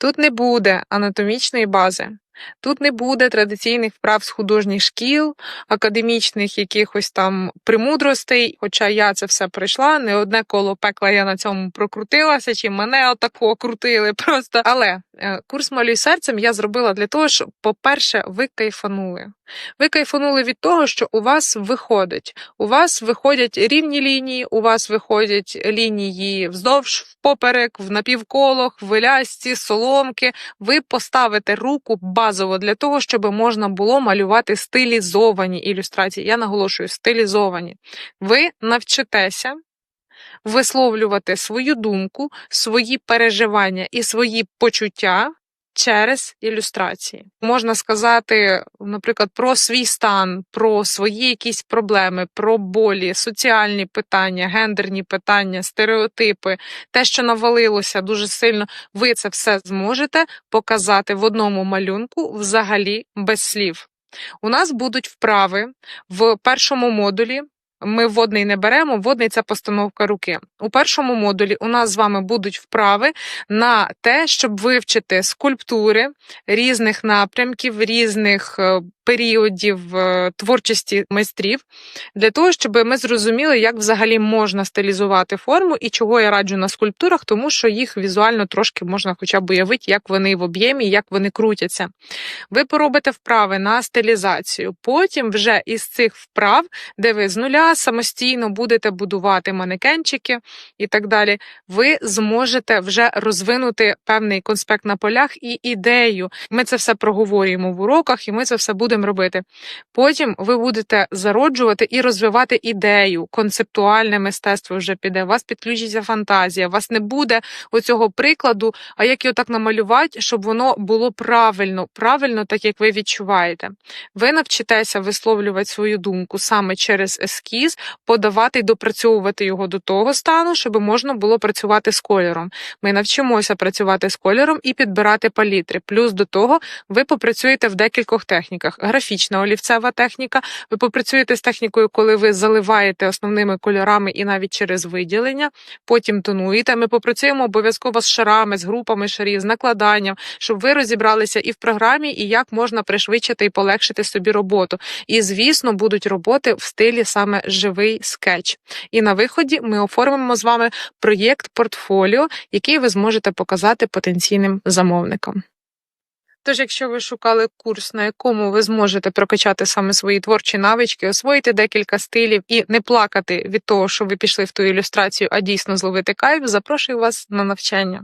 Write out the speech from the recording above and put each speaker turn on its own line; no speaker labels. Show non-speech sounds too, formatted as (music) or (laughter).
Тут не буде анатомічної бази. Тут не буде традиційних вправ з художніх шкіл, академічних якихось там премудростей. Хоча я це все пройшла, не одне коло пекла я на цьому прокрутилася, чи мене отако крутили (laughs) просто. Але е, курс малюй серцем я зробила для того, щоб, по-перше, ви кайфанули. Ви кайфанули від того, що у вас виходить. У вас виходять рівні лінії, у вас виходять лінії вздовж, впоперек, в напівколах, в лясці, соломки. Ви поставите руку базово для того, щоб можна було малювати стилізовані ілюстрації. Я наголошую, стилізовані. Ви навчитеся. Висловлювати свою думку, свої переживання і свої почуття через ілюстрації. Можна сказати, наприклад, про свій стан, про свої якісь проблеми, про болі, соціальні питання, гендерні питання, стереотипи, те, що навалилося дуже сильно. Ви це все зможете показати в одному малюнку взагалі без слів. У нас будуть вправи в першому модулі. Ми водний не беремо, водний це постановка руки. У першому модулі у нас з вами будуть вправи на те, щоб вивчити скульптури різних напрямків, різних е, періодів е, творчості майстрів, для того, щоб ми зрозуміли, як взагалі можна стилізувати форму і чого я раджу на скульптурах, тому що їх візуально трошки можна хоча б уявити, як вони в об'ємі, як вони крутяться. Ви поробите вправи на стилізацію. Потім вже із цих вправ, де ви з нуля самостійно будете будувати манекенчики і так далі, ви зможете вже розвинути певний конспект на полях і ідею. Ми це все проговорюємо в уроках, і ми це все будемо робити. Потім ви будете зароджувати і розвивати ідею, концептуальне мистецтво вже піде. Вас підключиться фантазія, вас не буде оцього прикладу, а як його так намалювати, щоб воно було правильно, правильно, так як ви відчуваєте. Ви навчитеся висловлювати свою думку саме через ескіз, подавати і допрацьовувати його до того стану, щоб можна було працювати з кольором. Ми навчимося працювати з кольором і підбирати палітри. Плюс до того ви попрацюєте в декількох техніках: графічна олівцева техніка. Ви попрацюєте з технікою, коли ви заливаєте основними кольорами і навіть через виділення, потім тонуєте. Ми попрацюємо обов'язково з шарами, з групами шарів, з накладанням, щоб ви розібралися і в програмі, і як можна пришвидшити і полегшити собі роботу. І, звісно, будуть роботи в стилі саме живий скетч. І на виході ми оформимо з вами проєкт портфоліо, який ви зможете показати потенційним замовникам. Тож, якщо ви шукали курс, на якому ви зможете прокачати саме свої творчі навички, освоїти декілька стилів і не плакати від того, що ви пішли в ту ілюстрацію, а дійсно зловити кайф, запрошую вас на навчання.